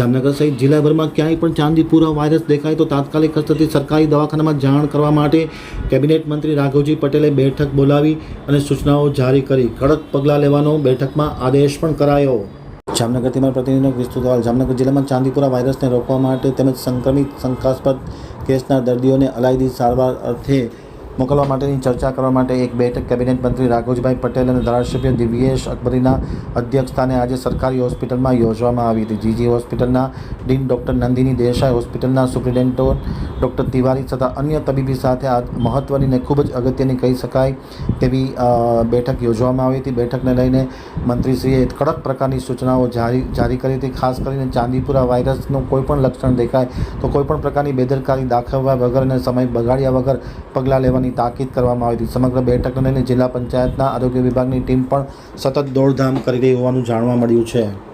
જામનગર સહિત જિલ્લાભરમાં ક્યાંય પણ ચાંદીપુરા વાયરસ દેખાય તો તાત્કાલિક કસરથી સરકારી દવાખાનામાં જાણ કરવા માટે કેબિનેટ મંત્રી રાઘવજી પટેલે બેઠક બોલાવી અને સૂચનાઓ જારી કરી. કડક પગલાં લેવાનો બેઠકમાં આદેશ પણ કરાયો. જામનગરથી મારા પ્રતિનિધિનો વિસ્તૃત જામનગર જિલ્લામાં ચાંદીપુરા વાયરસને રોકવા માટે તેમજ સંક્રમિત શંકાસ્પદ કેસના દર્દીઓને અલાયદી સારવાર અર્થે મોકલવા માટેની ચર્ચા કરવા માટે એક બેઠક કેબિનેટ મંત્રી રાઘવજીભાઈ પટેલ અને ધારાસભ્ય દિવ્યેશ અકબરીના અધ્યક્ષસ્થાને આજે સરકારી હોસ્પિટલમાં યોજવામાં આવી હતી. જીજી હોસ્પિટલના ડીન ડૉક્ટર નંદિની દેસાઈ હોસ્પિટલના સુપ્રિન્ટેન્ડન્ટો ડૉક્ટર તિવારી તથા અન્ય તબીબી સાથે આ મહત્ત્વની ને ખૂબ જ અગત્યની કહી શકાય તેવી બેઠક યોજવામાં આવી હતી. બેઠકને લઈને મંત્રીશ્રીએ કડક પ્રકારની સૂચનાઓ જારી જારી કરી હતી. ખાસ કરીને ચાંદીપુરા વાયરસનું કોઈપણ લક્ષણ દેખાય તો કોઈપણ પ્રકારની બેદરકારી દાખવવા વગર અને સમય બગાડ્યા વગર પગલાં લેવાની તાકીદ કરવામાં આવી હતી. સમગ્ર બેઠકને લઈને જિલ્લા પંચાયતના આરોગ્ય વિભાગની ટીમ પણ સતત દોડધામ કરી રહી હોવાનું જાણવા મળ્યું છે.